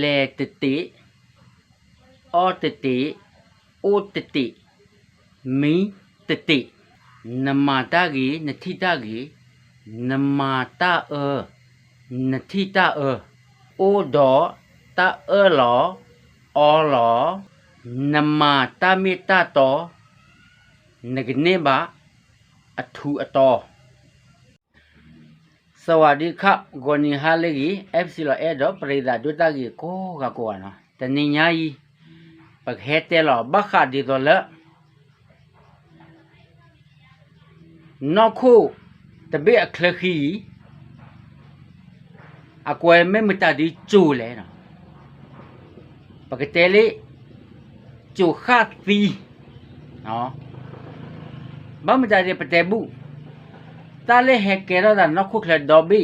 လေတတိအောတတိအိုတတိမီတတိနမတာကြီးနတိတာကြီးနမတာအနတိတာအအိုဒေါ်တာအလောအောလောနမတာမီတာတောနကနေပါအထူအတော် สวัสดีครับกอนิฮาเลกีเอฟซีโลเอดอปริดาดุตากีโกกะโกอะเนาะตะนิญายีปะเฮเตลอบักขะดีโตละนอกคูตะเบะคลคีอะกวยเมมตาดีจูเลเนาะปะกะเตเลจูခတ်သီနော်ဘာမကြတဲ့ပတဲဘူး tale hekero da no ku khle dobi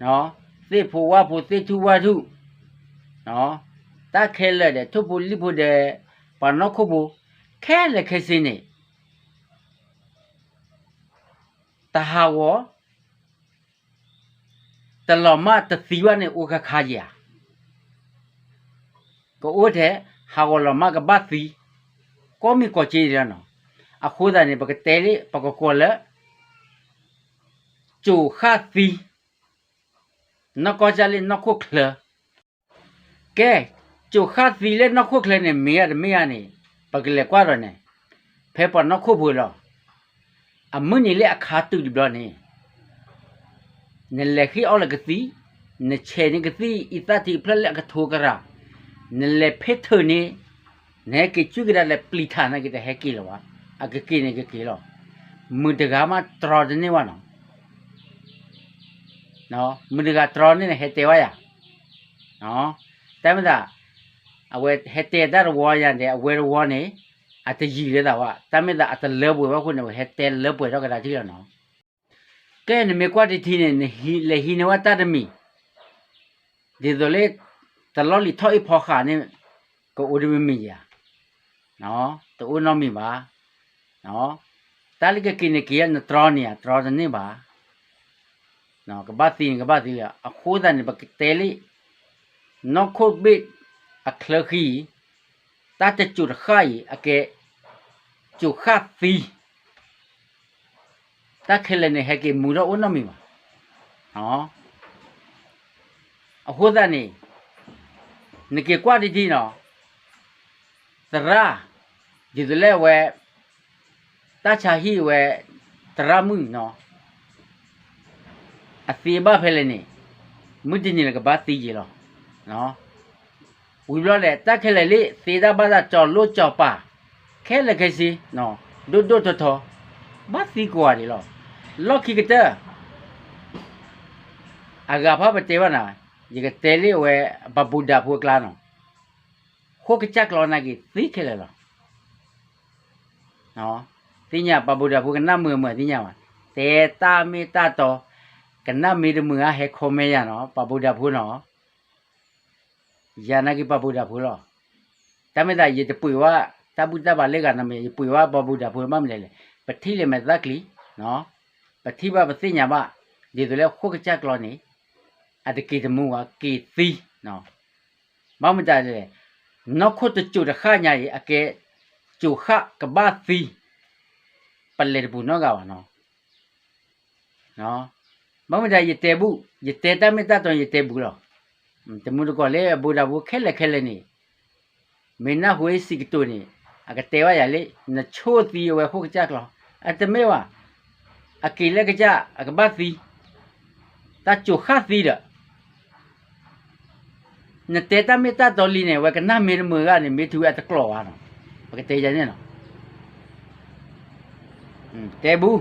no se phu wa phu se thu wa thu no ta khele de thu pu li pu de pa no khu bu khe le khe sin ni ta ha wo ta lo ma ta si wa ne u kha kha ya ko o the ha wo lo ma ka ba si ko mi ko chi ra no အခုဒါနေပကတဲလေးပကကောလကျူခါသီနကောကြလေးနခုခလကဲကျူခါသီလေးနခုခလနေမေရမေရနေပကလေကွာရနေဖဲပနခုဘူးလောအမနီလေအခါတူဒီဘလနေနလေခီအော်လကတိနချေနေကတိအတတိဖလလကထိုကရာနလေဖဲထနေနဲကကျူကရလေပလီထာနာကတဲ့ဟဲကီလော a ke ke ne ke ke lo mu de ga ma tro de ne wa no no mu de ga tro ne he te wa ya no ta ma da a we he te da ro wa ya de a we ro wa ne a te yi le da wa ta ma da a te le bu wa ku ne he te le bu ro ga da ti lo no ke ne me kwa ti thi ne ne hi le hi ne wa ta de mi de do le ta lo li tho i pho kha ne ko u de mi mi ya no to u no mi ba နော်တာလိကကိနေကီယနထရနီယာထရနေပါနော်ကပတ်တင်ကပတ်တင်အခိုးတဲ့ဘကတဲလီနော်ခုတ်ဘစ်အခလခီတာတချူခိုင်အကေချူခတ်ဖီတာခဲလနေဟကေမူရောအနမီပါနော်အခိုးတဲ့နေနကေကွာဒီဒီနော်သရာဒီဒလဲဝဲ တချာဟိဝဲတရမှုနော်အစီဘဖဲလည်းနေမုဒင်းနေကဘာတီကြီးလောနော်ဝီဘလတဲ့တက်ခဲလေစေတာဘာသာကြော်လို့ကြော်ပါခဲလကစီနော်ဒုဒုတထဘာစီကွာလေလောလော်ခိကတအဂါဖပတေဝနာဒီကတဲလေးဝဲဘဗုဒ္ဓဖူကလာနော်ခိုကချကလောနာကြီးသိခဲလေလောနော် တိညာပဗုဒ္ဓဘုကနမွေမွေတိညာမှာတေတာမေတတောကနမေတမွေဟေခောမေယနော်ပဗုဒ္ဓဘုနော်ယာနကိပဗုဒ္ဓဘုလောတမေတယေတပွေဝတဗုဒ္ဓဘာလေကနမေပွေဝပဗုဒ္ဓဘုမမလေလေပတိလေမေသက်ကလီနော်ပတိဘပသိညာမဒီတို့လေခုကချက်ကလောနေအတကေတမှုကကေသီနော်မမတလေနောက်ခုတကျုတခညာရေအကဲကျုခကဘာသီ ပလေဘူးနော်ကပါနော်နော်မမဒါရတဲဘူးရတဲတမတတော့ရတဲဘူးလောတမှုတော့လေဘူဒါဘူးခဲလက်ခဲလက်နေမင်းနာဝေးစီကတိုနေအကတဲဝရလေနချိုတီဝဲခုကကြကလောအတမေဝအကိလကကြအကဘသီတချိုခသီရနတဲတမတတော်လီနေဝကနာမေမကနေမေသူအတကလောဝါနော်အကတဲကြနေနော် တဲဘူး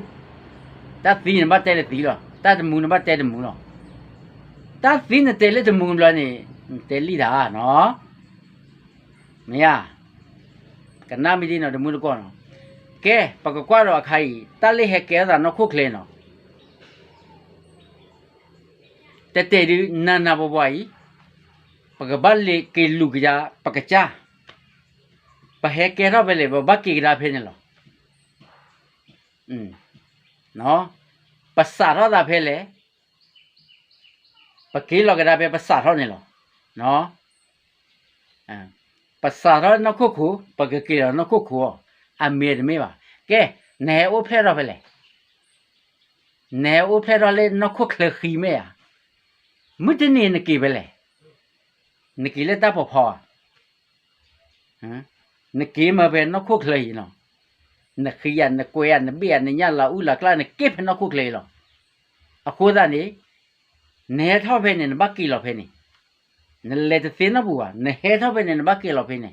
တသီးနံပါတ်တဲတဲ့သီးတော့တတမူနံပါတ်တဲတဲ့မူတော့တသီးနဲ့တဲလက်တမူလောနေတဲလိတာနော်မရကနာမီဒီနော်တမူတော့ကောနော်ကဲပကကွာတော့ခိုင်တလေးဟဲကဲတာနော်ခုခလဲနော်တဲတဲဒီနာနာဘဘွားကြီးပကဘလေကေလူကကြပကကြပဟဲကဲတော့ပဲလေဘဘကေကရာဖဲနေလော อืมเนาะภาษาเราดาเพลปกีเราก็ดาเพภาษาเราเนี่ยหรอเนาะอ่าภาษาเรานกคู่ปกกีเรานกคู่อ่ะเมียไม่ว่าแกแนวเพลเราเพลแนวเพลเราเลยนกคู่เคลคีไม่อ่ะมุดเนี่ยนกีไปเลยนกีเลยตาพอพอฮะนกีมาเป็นนกคู่เคลีเนาะ နခီယနကွေယနဘီယနညလာဥလာကလာနကေဖနခုခလေလောအခုဒါနေနဲထောက်ဖဲနေဘကီလောဖဲနေနလေတသိနဘူဟာနဲထောက်ဖဲနေဘကီလောဖဲနေ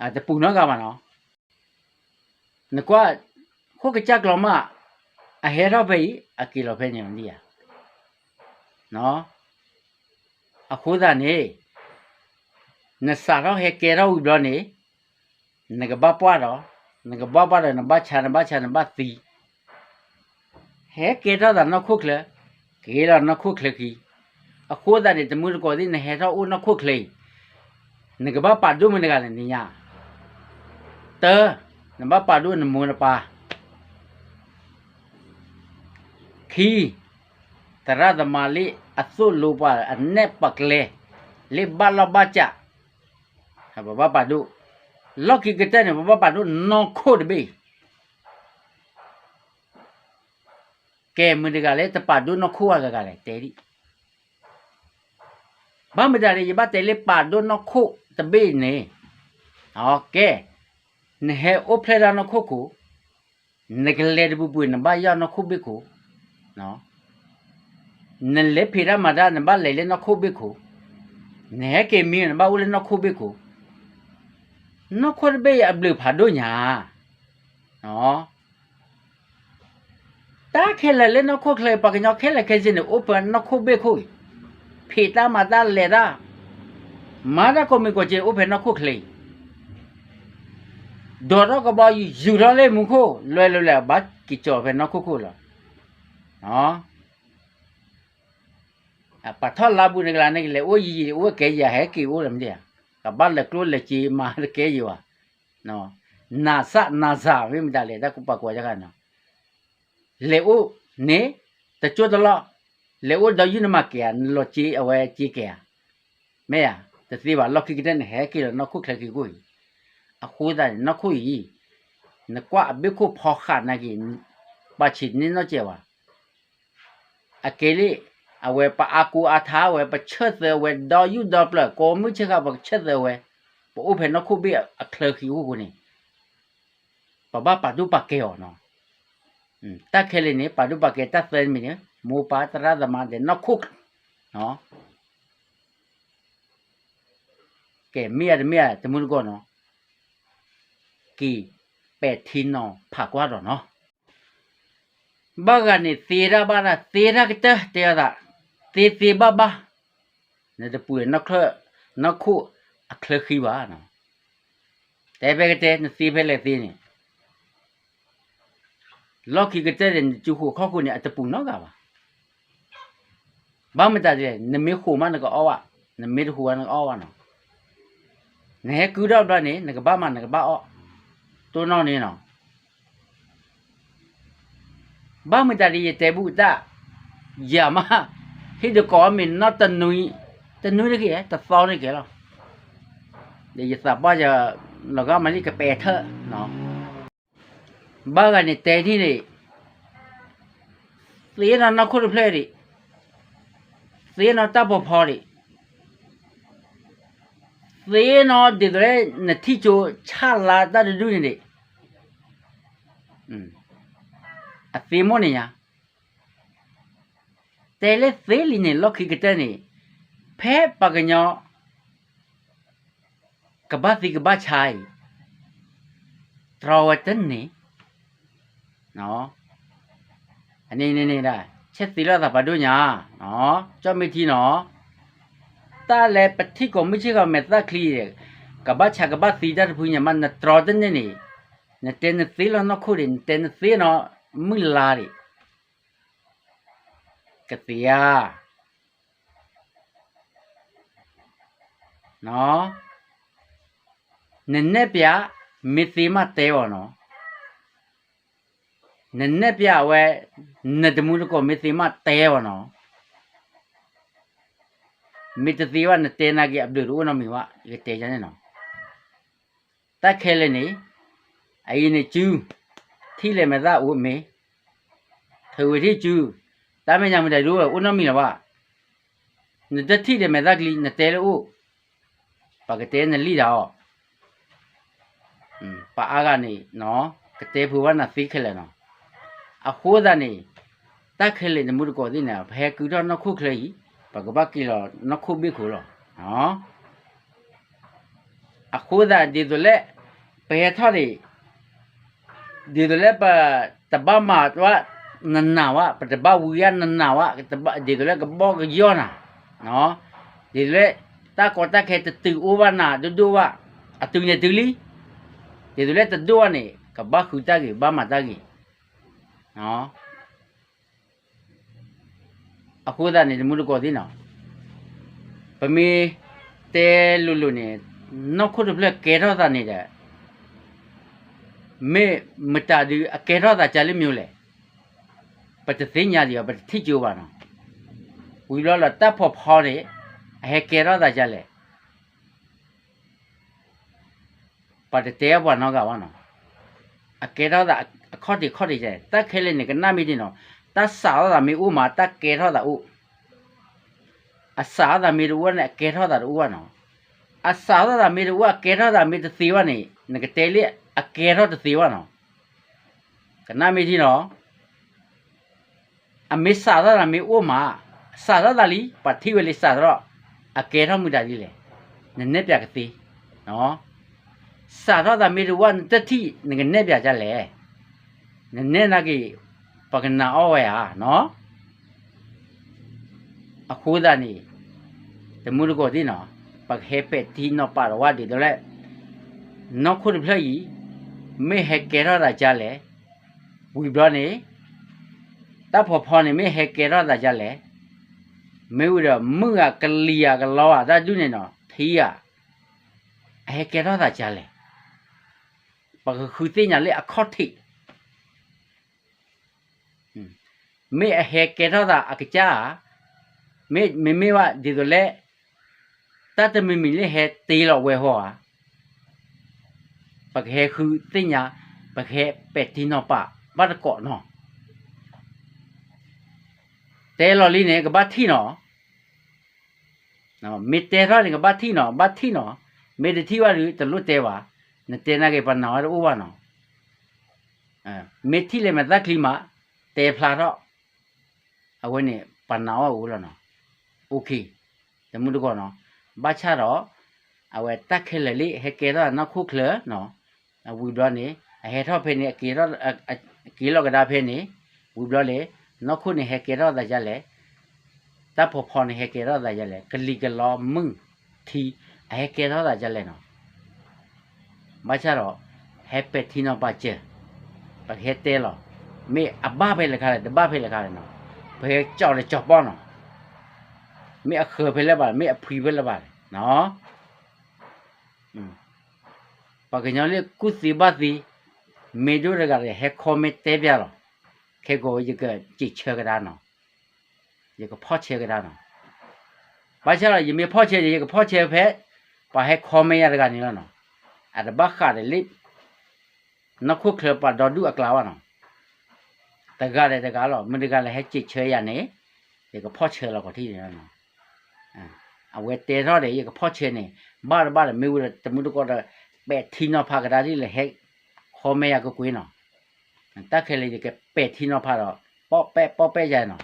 အာတပူနောကမှာနော်နကွာခုကကြကလောမအဟဲထောက်ဖဲအကီလောဖဲနေမဒီယာနော်အခုဒါနေနစာတော့ဟဲကဲတော့ဥဒနေ နကဘပွားတော့နကဘပွားတော့နဘချာနဘချာနဘသီဟဲကဲတော့ဒါနခုခလေကေရနခုခလေကီအခုဒါနေတမှုကိုဒီနဟဲတော့ဦးနခုခလေနကဘပါဒုမနကလည်းနေညာတနဘပါဒုနမူနပါခီတရသမလေးအသုလိုပါအ내ပကလေလေဘလဘချာဘဘပါဒု လော်ကီကတဲ့ဘဘပါဒုနောခိုဒဘေကဲမဒီကလည်းတပါဒုနောခိုကကလည်းတဲဒီဘာမဒါရီဘတဲလေပါဒုနောခိုတဘေနေโอเคနဟဲအိုဖလေရာနောခိုကိုနဂလေဒဘူပွေနဘာယာနောခိုဘေကိုနော် ne le phira ma da ne ba le le no khu bi khu ne ke mi ne ba u le no khu bi khu no khu be ya blu pha do nya no ta khe le le no khu khle pa ke nyo khe le ke jin ne open no khu bi khu phi ta ma da le da ma da ko mi ko je open no khu khle ဒေါ်တော့ကဘာယူရလေမခုလွယ်လွယ်လဲဘာကီကြောပဲနော်ခုခုလားနော် pa tho la bu ne la ne le o yi yi o ke ya he ki o lam dia ka ba le klo le chi ma ke yi wa no na sa na sa mi mi da le da ku pa ko ja ka no le o ne ta cho da la le o da yu ne ma ke ya lo chi a we chi ke ya me ya ta si ba lo ki ke ne he ki no ku kle ki ku a khu da no ku yi ne kwa be ku pho kha na ki ba chi ni no che wa a ke le အဝဲပအကူအသာဝဲပချက်သေးဝဲဒေါ်ယူဒေါ်ပလကိုမှုချက်ကပချက်သေးဝဲပို့ဖဲနခုဘေအခလခီဟုကိုနေပပပဒုပကေောနော်တက်ခဲလေနေပဒုပကေတက်သဲမီနေမူပါတရသမတဲ့နခုနော်ကဲမြရမြတမှုကောနော်ကီပဲ့ထင်းနော်ဖာကွာတော့နော်ဘာကနေသေရပါလားသေရကတဲ့တဲ့တာ သေသေဘဘနေတပူနခနခုအခလခိပါနော်တဲပဲကတဲ့နစီပဲလေသေးနေလော်ကီကတဲ့ကျူခုခောက်ခုနေအတပူနော်ကပါဘာမတတဲ့နမေခုမနကအောဝနမေတခုကနအောဝနော်နေကူတော့တော့နေနကဘာမနကဘာအောတိုးနော်နေနော်ဘာမတရရဲ့တဲဘူးတာယာမဟိဒကောမင်နတနွိတနွိရကေတသောနေကေလောဒီယသပါကြလကမလိကပေထနော်ဘာကနေတဲတိနေသေနနခုရဖလေရီသေနတပ်ပေါ်ဖော်ရီသေနဒီဒရဲနတိချိုချလာတတ်ဒူနေတယ်อืม thì được có mình nó tận núi tận núi đấy kìa tận sau đấy kìa rồi để giờ sao bao giờ là có mấy cái bè thợ nó bao giờ này tê thì này xí nó nó không được play đi xí nó ta bỏ phò đi xí nó để rồi là thi chỗ cha là ta được đuôi này ừ à xí món này nhá တဲလေသေးလီနေလောက်ခိကတဲ့နေဖဲပကညောကဘာတိကဘာချိုင်တရဝတန်နေနော်အနေနေနေတာချက်တိလာတာဘာတို့ညာနော်ကြောက်မိတီနော်တာလေပတိကိုမရှိကမေတ္တာခလီကဘာချကဘာသီဒတ်ဖူညမနတရဒနေနေနတဲနသီလနခုရင်တဲနသီနော်မူလာရီ ကတိယာနော်နနဲ့ပြမီသီမတဲဝနော်နနဲ့ပြဝဲနဒမှုကိုမီသီမတဲဝနော်မေတတိဝနတေနာကေအပဒရူနမီဝကေတေချန်နေနော်တက်ခဲလေနေအရင်နေကျူးထိလေမသာဝမေထေဝတိကျူး တာမညာမတဲ့ရူဝနမီလဝနတတိလေမသာကလီနတေလူပကတေနလီတော့อืมပါအားကနေနော်က တေဘူဝနာသိခဲလေနော်အခိုးဒနေတက်ခဲလေနမှုကောဒီနာဘဲကူတော့နခုခလေပကပကီလောနခုဘိခုလောနော်အခိုးဒဒီဒလေဘဲထော်ဒီဒီဒလေပတဘမတ်ဝနနာဝပတဘဝူယနနာဝတဘဒီဒလေကဘောကယောနာနော်ဒီလေတာကောတက်ခဲတတူအိုဝနာဒူဒူဝအတူနေတူလီဒီဒလေတဒူဝနေကဘခုတကေဘမတကေနော်အခုဒါနေမှုကောဒီနော်ပမေတဲလူလူနေနောက်ခုတပလကေတော့တာနေတဲ့မေမတာဒီအကေတော့တာကြလိမျိုးလေ ပတသိညာဒီပတတိကျိုးပါနော်ဝီလောလတပ်ဖို့ဖော်တယ်အဟေကေတော့တာကြလေပတတဲဘဝနော်ကဝနော်အကေတော့တာအခေါ်ဒီခေါ်ဒီကျတက်ခဲလေနေကနာမီဒီနော်တတ်စာတော့တာမီဥမာတက်ကေတော့တာဥအစာတာမီရဝနဲ့ကေတော့တာဥဝနော်အစာတော့တာမီရဝကေတော့တာမီတစီဝနေငကတဲလေအကေတော့တစီဝနော်ကနာမီဒီနော်အ မေစာတော့တာမီဥမာစာတော့တာလီပတိဝလေစာတော့အကေတော့မူတာကြီးလေနည်းနည်းပြကတိနော်စာတော့တာမီရဝတတိငကနဲ့ပြကြလေနည်းနည်းနာကြီးပကနာအောဝဲဟာနော်အခုဒါနေတမှုကိုဒီနော်ပကဟေပက်တီနော်ပါရဝဒီတော့လေနော်ခုဒဖလီမေဟေကေရတာကြလေဝီဘရနေ แต่พอพอนี่ไม่เฮเกรอดจะเลยไม่ว่าเมื่อกเลียกล้ออะได้ดูเนี้ยเนาะทีอะเฮเกรอดจะเลยปกคือที่เนี่เล็กข้อที่ไม่เฮเกรอดอะกิจ้าไม่ไม่ไม่ว่าดีตัวเละแต่จะไม่มีเลยเฮตีเรากเว้หัวปกเฮคือที่เนี่ยปกเฮเป็ดที่นอปะบ้านเกาะเนาะ တဲလော်လီနေကဘာတီနော်နော်မေတဲရနေကဘာတီနော်ဘာတီနော်မေတတီဝရတလွတ်တဲပါနတဲနာကေပနာရဥဝနော်အဲမေတီလေမသက်ကလီမတဲဖလာတော့အဝဲနေပနာဝဦးလောနော်โอเคတမှုတကောနော်ဘာချတော့အဝဲတက်ခဲလေလေဟဲကေတော့နောက်ခုခလနော်အဝီတော့နေအဟဲတော့ဖေနေကေတော့ကေလောကဒါဖေနေဝီတော့လေ နောက်ခုနေဟဲကေတော့ဒါကြလေတပ်ဖို့ဖော်နေဟဲကေတော့ဒါကြလေကလီကလောမင်းထီအဟဲကေတော့ဒါကြလေနော်ဘာချတော့ဟဲပက်တီနော်ပါချေပဟဲတဲလောမေအဘဖေလေခါလေတဘဖေလေခါလေနော်ဘယ်ကြောက်လေကြော က်ပေါ့နော်မေအခါဖေလေပါမေအဖီဖေလေပါနော်อืมပကညာလေကုစီဘတိမေဒိုရကလေဟက်ခေါ်မေတဲပြလောခေကိုယကကြိချေကဒါနော်ယကဖော့ချေကဒါနော်ဘာချလာယမေဖော့ချေယကဖော့ချေဖက်ပါဟက်ခေါ်မေရကနီလောနော်အဒဘခါလေလိနခုခလပဒေါ်ဒူအကလာဝနော်တကားလေတကားလောမတကားလေဟက်ကြိချေရနေယကဖော့ချေလော ကတိနေနော်အဝဲတဲတော့တယ်ယကဖော့ချေနေဘာဘာမေဝတမှုတကောပဲထီနော်ဖာကဒါဒီလေဟက်ခေါ်မေရကကွေးနော်တက်ခဲလေကပဲထီနော်ဖာတော့ပေါ့ပဲပေါ့ပဲရနော်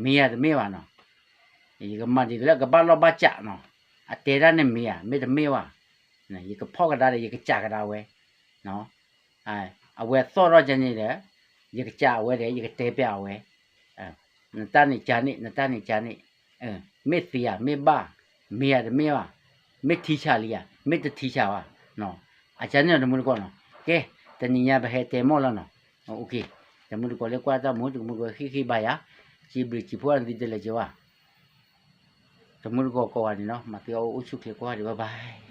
မေရတမေပါနော်ဒီကမဒီလေကဘာလောဘာချနော်အတဲရနဲ့မေရမေတမေဝနော်ဒီကဖောက်ကဒါလေကကြကဒါဝဲနော်အဲအဝဲသော့တော့ကျနေတယ်ဒီကကြဝဲတယ်ဒီကတဲပြဝဲအဲန တန်နေဂျာနေနတန်နေဂျာနေအဲမေစီယာမေဘာမေရတမေဝမေတီချာလီယာမေတတီချာဝါနော်အချမ်းနေတယ်မလို့ကောနော်ကဲတနည်းရဘဟဲတဲမောလောနော်โอเคတမှုကိုလေကွာတာမို့တမှုကိုခိခိပါယာជីဘရီជីဖွာန်ဒီတလေကြွာတမှုကိုကောဝါဒီနော်မတေအိုဥချုခေကွာဒီဘိုင်